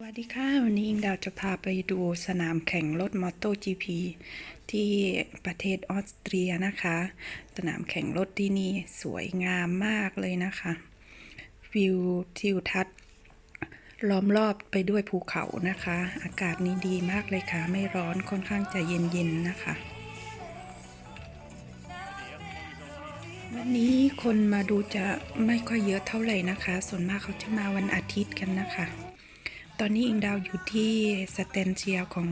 สวัสดีค่ะ วันนี้อิงดาวจะพาไปดูสนามแข่งรถมอเตอร์ GP ที่ประเทศออสเตรียนะคะ สนามแข่งรถที่นี่สวยงามมากเลยนะคะ วิวทิวทัศน์ล้อมรอบไปด้วยภูเขานะคะ อากาศนี้ดีมากเลยค่ะ ไม่ร้อนค่อนข้างจะเย็นๆนะคะวันนี้คนมาดูจะไม่ค่อยเยอะเท่าไหร่นะคะ ส่วนมากเขาจะมาวันอาทิตย์กันนะคะ ตอนนี้อิงดาวอยู่ที่สเตนเชียของ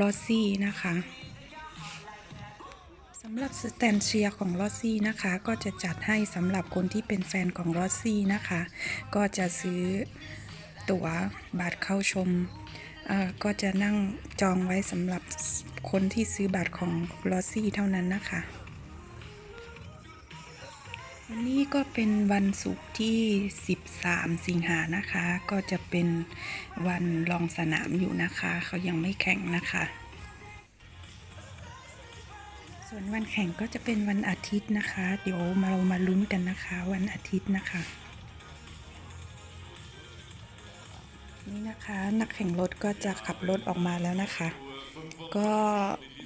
ลอซี่นะคะสำหรับสแตนเชียของลอซี่นะคะ ก็จะจัดให้สำหรับคนที่เป็นแฟนของลอซี่นะคะ ก็จะซื้อตั๋วบัตรเข้าชม ก็จะนั่งจองไว้สำหรับคนที่ซื้อบัตรของลอซี่เท่านั้นนะคะ วันนี้ก็เป็นวันศุกร์ที่ 13 สิงหานะคะ ก็จะเป็นวันลองสนามอยู่นะคะ เขายังไม่แข่งนะคะ ส่วนวันแข่งก็จะเป็นวันอาทิตย์นะคะ เดี๋ยวมาเรามาลุ้นกันนะคะ วันอาทิตย์นะคะ นี่นะคะนักแข่งรถก็จะขับรถออกมาแล้วนะคะ ก็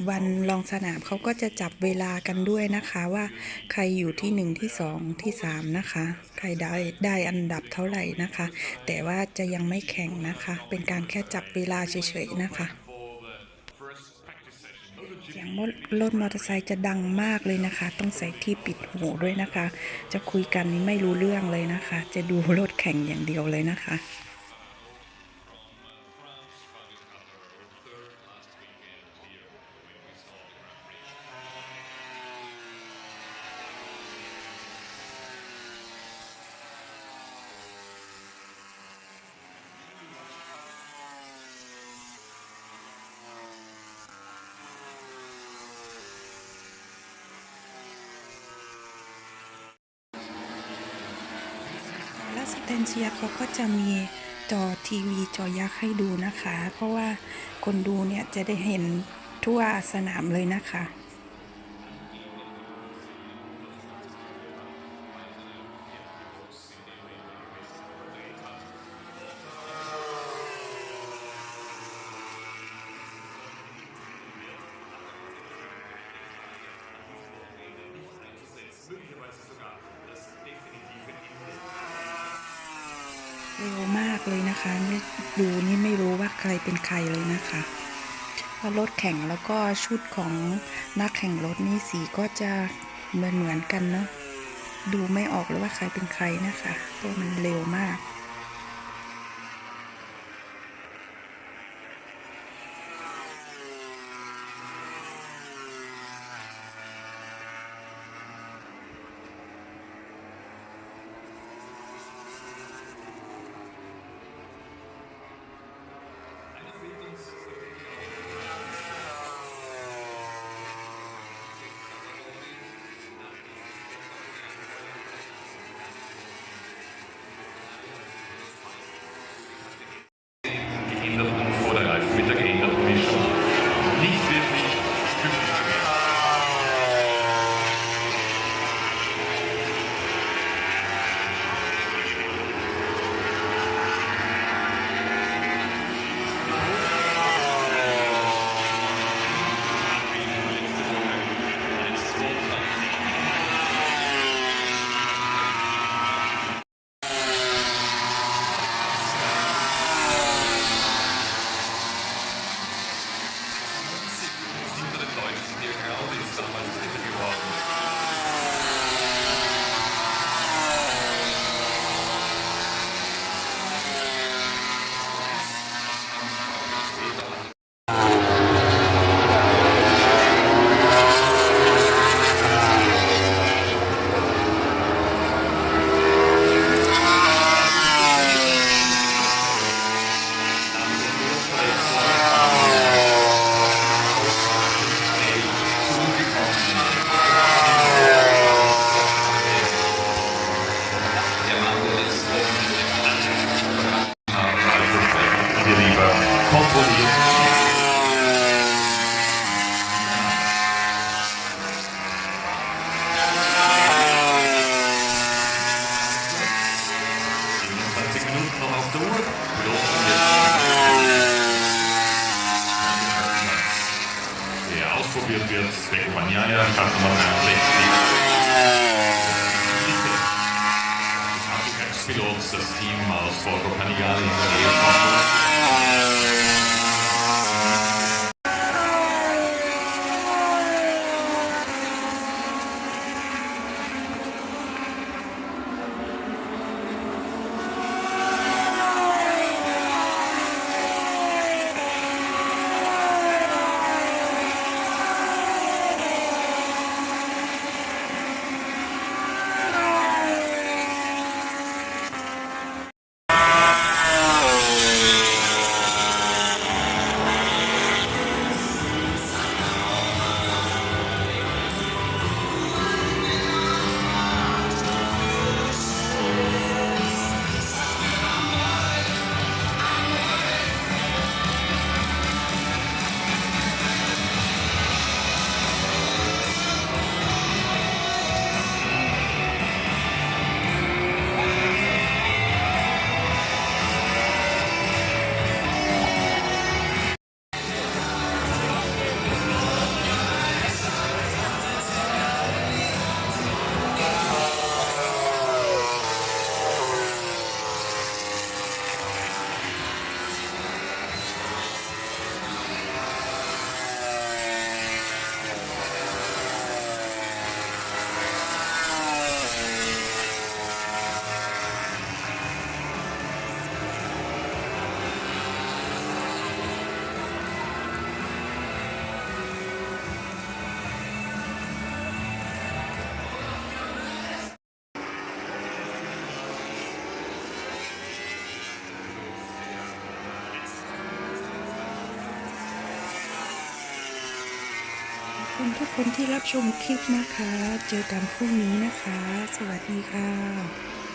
วันลองสนามเขาก็จะจับเวลากันด้วยนะคะว่าใครอยู่ที่หนึ่งที่สองที่สามนะคะ ใครได้ได้อันดับเท่าไหร่นะคะ แต่ว่าจะยังไม่แข่งนะคะ เป็นการแค่จับเวลาเฉยๆนะคะเสียงรถรถมอเตอร์ไซค์จะดังมากเลยนะคะ ต้องใส่ที่ปิดหูด้วยนะคะ จะคุยกันนี่ไม่รู้เรื่องเลยนะคะ จะดูรถแข่งอย่างเดียวเลยนะคะ สเตนเชียเขาก็จะมีจอทีวีจอยักษ์ให้ดูนะคะ เพราะว่าคนดูเนี่ยจะได้เห็นทั่วสนามเลยนะคะ ร็วมากเลยนะคะนี่ดูนี่ไม่รู้ว่าใครเป็นใครเลยนะคะเพราะรถแข่งแล้วก็ชุดของนักแข่งรถนี่สีก็จะเหมือนเหมือนกันเนาะดูไม่ออกเลยว่าใครเป็นใครนะคะเพราะมันเร็วมาก wird Beckmann ja, ja, Platz Nummer 63. Pilot, das Team aus Porto Panigale in der Nähe Yeah. คุณทุกคนที่รับชมคลิปนะคะ เจอกันพรุ่งนี้นะคะ สวัสดีค่ะ